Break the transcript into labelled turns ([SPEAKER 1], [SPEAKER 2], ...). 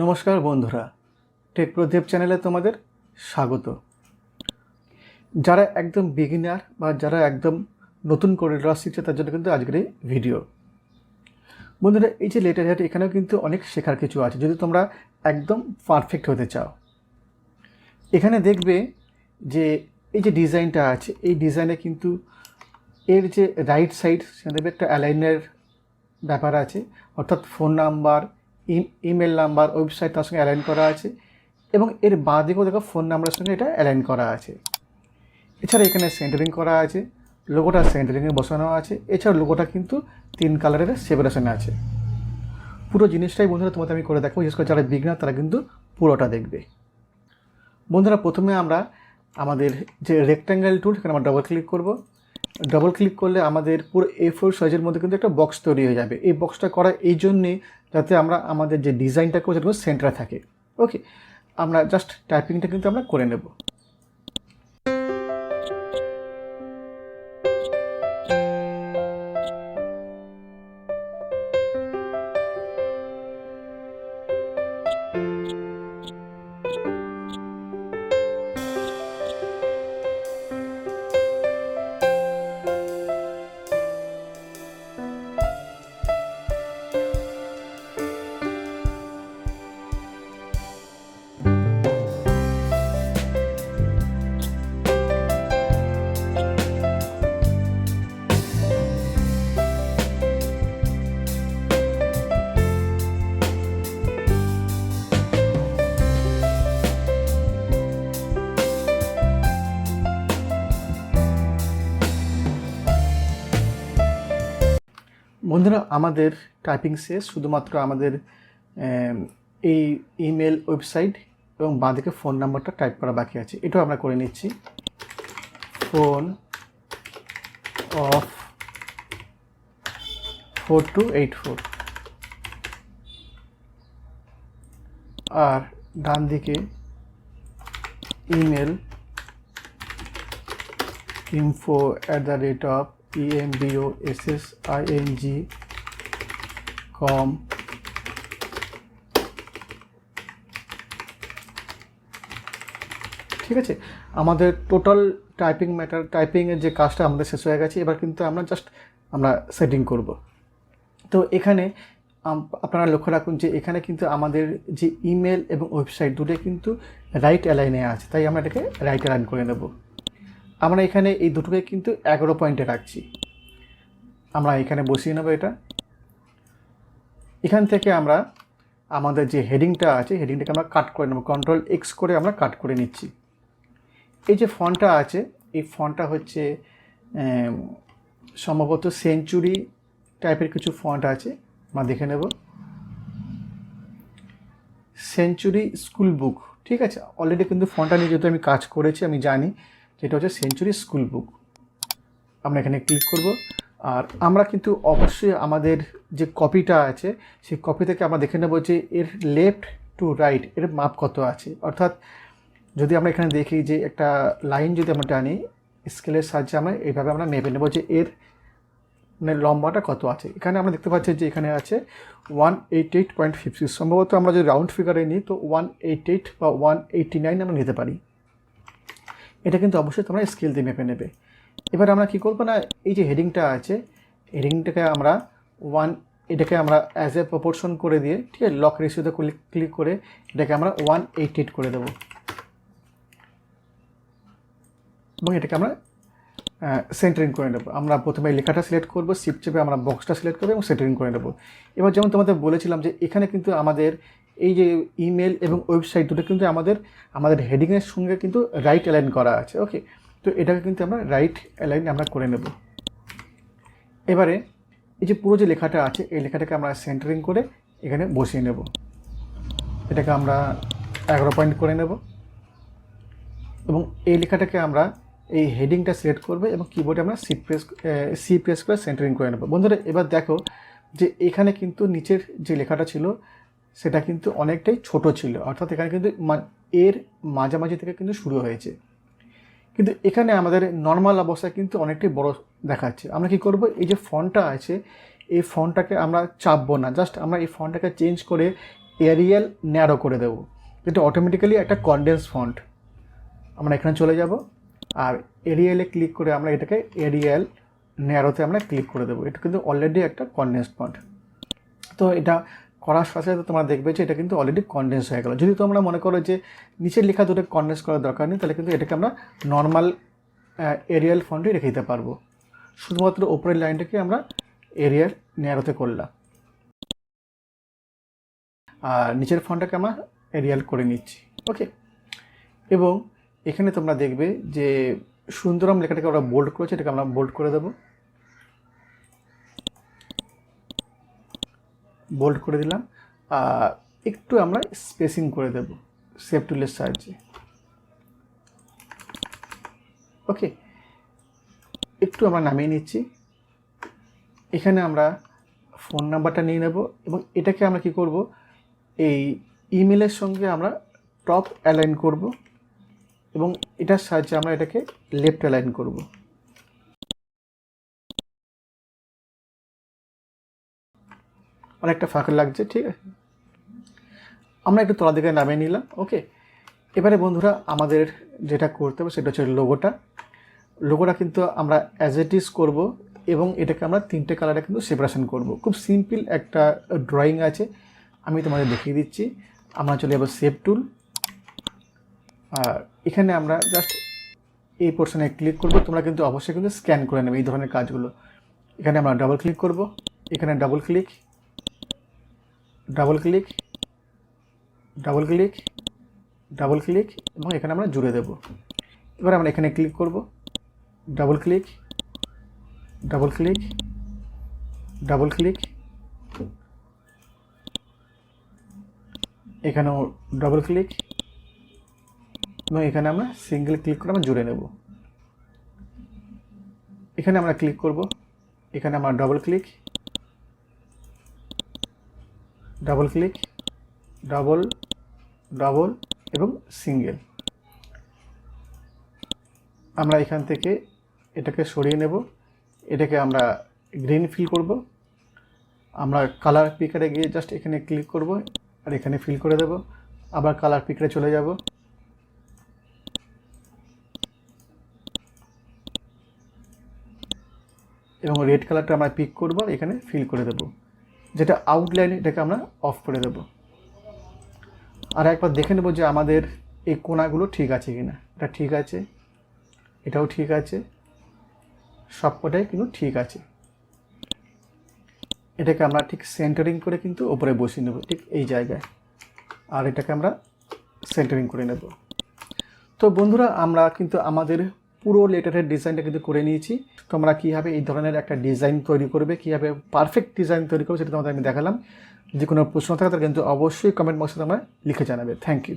[SPEAKER 1] নমস্কার বন্ধুরা। টেক প্রদীপ চ্যানেলে তোমাদের স্বাগত। যারা একদম বিগিনার বা যারা একদম নতুন করে ড্র শিখছে তার জন্য কিন্তু আজকের এই ভিডিও বন্ধুরা, এই যে লেটার হেড এখানেও কিন্তু অনেক শেখার কিছু আছে। যদি তোমরা একদম পারফেক্ট হতে চাও, এখানে দেখবে যে এই যে ডিজাইনটা আছে, এই ডিজাইনে কিন্তু এর যে রাইট সাইড সেখানে দেখবে একটা অ্যালাইনের ব্যাপার আছে, অর্থাৎ phone number email number, website তার সঙ্গে অ্যালাইন করা আছে এবং এর বাঁ দিকেও দেখো ফোন নাম্বারের সঙ্গে এটা অ্যালাইন করা আছে। এছাড়া এখানে সেন্টারিং করা আছে লোগোটা সেন্টারিংয়ে বসানো আছে, এছাড়া লোগোটা কিন্তু তিন কালারের সেপারেশনে আছে। পুরো জিনিসটাই বন্ধুরা তোমাদের আমি করে দেখো বিশেষ করে যারা বিগনার তারা কিন্তু পুরোটা দেখবে। বন্ধুরা প্রথমে আমরা আমাদের যে রেক্ট্যাঙ্গেল টুল সেখানে আমরা ডবল ক্লিক করব। ডবল ক্লিক করলে আমাদের পুরো এ ফোর সাইজের মধ্যে কিন্তু একটা বক্স তৈরি হয়ে যাবে। এই বক্সটা করা এই জন্যে যাতে আমরা আমাদের যে ডিজাইনটা সেটা সেন্টারে থাকে। ওকে আমরা জাস্ট টাইপিংটা কিন্তু আমরা করে নেব। বন্ধুরা, আমাদের টাইপিং শেষ শুধুমাত্র আমাদের এই ইমেল ওয়েবসাইট এবং বাঁদিকে ফোন নাম্বারটা টাইপ করা বাকি আছে। এটাও আমরা করে নিচ্ছি। Phone of four two eight four আর ডান দিকে email info at the rate of embossing com. ঠিক আছে? আমাদের টোটাল টাইপিং ম্যাটার টাইপিংয়ের যে কাজটা আমাদের শেষ হয়ে গেছে, এবার কিন্তু আমরা জাস্ট আমরা সেটিং করব। তো এখানে আপনারা লক্ষ্য রাখুন যে এখানে কিন্তু আমাদের যে ইমেল এবং ওয়েবসাইট দুটোই কিন্তু রাইট অ্যালাইনে আছে, তাই আমরা এটাকে রাইট অ্যালাইন করে নেব। আমরা এখানে এই দুটোকে কিন্তু এগারো পয়েন্টে রাখছি। আমরা এখানে বসিয়ে নেব এটা। এখান থেকে আমরা আমাদের যে হেডিংটা আছে, হেডিংটাকে আমরা কাট করে নেব। কন্ট্রোল এক্স করে আমরা কাট করে নিচ্ছি। এই যে ফন্টটা আছে, এই ফন্টটা হচ্ছে সম্ভবত সেঞ্চুরি টাইপের কিছু ফন্ট আছে। আমরা দেখে নেব। সেঞ্চুরি স্কুল বুক ঠিক আছে? অলরেডি কিন্তু ফন্টটা নিয়ে যেহেতু আমি কাজ করেছি, আমি জানি। যেটা হচ্ছে সেঞ্চুরি স্কুল বুক আমরা এখানে ক্লিক করব। আর আমরা কিন্তু অবশ্যই আমাদের যে কপিটা আছে, সেই কপি থেকে আমরা দেখে নেব যে এর লেফট টু রাইট এর মাপ কত আছে। অর্থাৎ যদি আমরা এখানে দেখি যে একটা লাইন যদি আমরা টানি স্কেলের সাহায্যে আমরা এইভাবে আমরা মেপে নেব যে এর মানে লম্বাটা কত আছে। এখানে আমরা দেখতে পাচ্ছি যে এখানে আছে one eight eight point fifty সম্ভবত আমরা যদি রাউন্ড ফিগারে নিই, তো ওয়ান এইট এইট বা ওয়ান এইটটি নাইন আমরা নিতে পারি। এটা কিন্তু অবশ্যই তোমরা স্কেল দিয়ে মেপে নেবে। এবার আমরা কি করব না, এই যে হেডিংটা আছে হেডিংটাকে আমরা ওয়ান এটাকে আমরা অ্যাজ এ প্রপোর্শন করে দিয়ে, ঠিক আছে লক রেশিওতে ক্লিক করে এটাকে আমরা ওয়ান এইট এইট করে দেবো। এবং এটাকে আমরা সেন্টারিং করে নেব। আমরা প্রথমে লেখাটা সিলেক্ট করব শিফট চেপে আমরা বক্সটা সিলেক্ট করব এবং সেন্টারিং করে নেব। এবার যেমন তোমাদের বলেছিলাম যে এখানে কিন্তু আমাদের এই যে ইমেল এবং ওয়েবসাইট দুটো কিন্তু আমাদের আমাদের হেডিংয়ের সঙ্গে কিন্তু রাইট অ্যালাইন করা আছে ওকে তো এটাকে কিন্তু আমরা রাইট অ্যালাইন আমরা করে নেব। এবারে এই যে পুরো যে লেখাটা আছে, এই লেখাটাকে আমরা সেন্টারিং করে এখানে বসিয়ে নেব। এটাকে আমরা এগারো পয়েন্ট করে নেব। এবং এই লেখাটাকে আমরা এই হেডিংটা সিলেক্ট করবে এবং কিবোর্ডে আমরা সি প্রেস সি প্রেস করে সেন্টারিং করে নেব। বন্ধুরা, এবার দেখো যে এখানে কিন্তু নিচের যে লেখাটা ছিল সেটা কিন্তু অনেকটাই ছোট ছিল। অর্থাৎ এখানে কিন্তু এর মাঝামাঝি থেকে কিন্তু শুরু হয়েছে। কিন্তু এখানে আমাদের নর্মাল অবস্থায় কিন্তু অনেকটাই বড় দেখাচ্ছে। আমরা কি করব? এই যে ফন্টটা আছে, এই ফন্টটাকে আমরা চাপবো না। জাস্ট আমরা এই ফন্টটাকে চেঞ্জ করে এরিয়াল ন্যারো করে দেবো। যেটা অটোমেটিক্যালি একটা কন্ডেন্স ফন্ট আমরা এখানে চলে যাব আর এরিয়ালে ক্লিক করে আমরা এটাকে এরিয়াল ন্যারোতে আমরা ক্লিক করে দেবো। এটা কিন্তু অলরেডি একটা কন্ডেন্স ফন্ট তো এটা করার সাথে সাথে তোমরা দেখবে যে এটা কিন্তু অলরেডি কন্ডেন্স হয়ে গেল। যদি তোমরা মনে করো যে নিচের লেখা দুটো কন্ডেন্স করার দরকার নেই, তাহলে কিন্তু এটাকে আমরা নর্মাল এরিয়াল ফন্টে রেখে দিতে পারব। শুধুমাত্র ওপরের লাইনটাকে আমরা এরিয়াল ন্যারোতে করলাম। আর নিচের ফন্টটাকে আমরা এরিয়াল করে নিচ্ছি। ওকে এবং এখানে তোমরা দেখবে যে সুন্দরম লেখাটাকে আমরা বোল্ড করেছি, এটাকে আমরা বোল্ড করে দেবো। বোল্ড করে দিলাম, আর একটু আমরা স্পেসিং করে দেব সেভ টুলের সাহায্যে। ওকে একটু আমরা নামিয়ে নিচ্ছি। এখানে আমরা ফোন নাম্বারটা নিয়ে নেব এবং এটাকে আমরা কি করব, এই ইমেলের সঙ্গে আমরা টপ অ্যালাইন করব এবং এটার সাহায্যে আমরা এটাকে লেফট অ্যালাইন করব। অনেকটা ফাঁকা লাগছে, ঠিক আছে? আমরা একটু তলা দিকে নামিয়ে নিলাম, ওকে? এবারে বন্ধুরা, আমাদের যেটা করতে হবে সেটা হচ্ছে লোগোটা। লোগোটা কিন্তু আমরা অ্যাজ ইট ইজ করব এবং এটাকে আমরা তিনটে কালারে কিন্তু সেপারেশন করব। খুব সিম্পল একটা ড্রয়িং আছে, আমি তোমাদের দেখিয়ে দিচ্ছি। আমরা চলে যাব সেভ টুল আর এখানে আমরা জাস্ট এই পোর্শনে ক্লিক করব। তোমরা কিন্তু অবশ্যই কিন্তু স্ক্যান করে নেবে এই ধরনের কাজগুলো। এখানে আমরা ডাবল ক্লিক করব। এখানে double click double click double click double click এবং এখানে আমরা জুড়ে দেব। এবার আমরা এখানে ক্লিক করব। Double click double click double click. এখানেও ডাবল ক্লিক এবং এখানে আমরা সিঙ্গেল ক্লিক করে আমরা জুড়ে নেব। এখানে আমরা ক্লিক করব। এখানে আমরা double click. Double click, double double এবং সিঙ্গেল। আমরা এখান থেকে এটাকে সরিয়ে নেব। এটাকে আমরা গ্রিন ফিল করব। আমরা কালার পিকারে গিয়ে জাস্ট এখানে ক্লিক করব আর এখানে ফিল করে দেব। আবার কালার পিকারে চলে যাব। এবং রেড কালারটা আমরা পিক করব আর এখানে ফিল করে দেব। যেটা আউটলাইন এটাকে আমরা অফ করে দেব। আর একবার দেখে নেব যে আমাদের এই কোনাগুলো ঠিক আছে কিনা। এটা ঠিক আছে, এটাও ঠিক আছে, সবকটাই কিন্তু ঠিক আছে। এটাকে আমরা ঠিক সেন্টারিং করে কিন্তু ওপরে বসিয়ে নেব, ঠিক এই জায়গায়। আর এটাকে আমরা সেন্টারিং করে নেব। তো বন্ধুরা, আমরা কিন্তু আমাদের পুরো লেটারের ডিজাইনটা কিন্তু করে নিয়েছি। তোমরা কীভাবে এই ধরনের একটা ডিজাইন তৈরি করবে, কীভাবে পারফেক্ট ডিজাইন তৈরি করবে সেটা তোমাদের আমি দেখালাম। যে কোনো প্রশ্ন থাকে তাহলে কিন্তু অবশ্যই কমেন্ট বক্সে তোমরা লিখে জানাবে। Thank you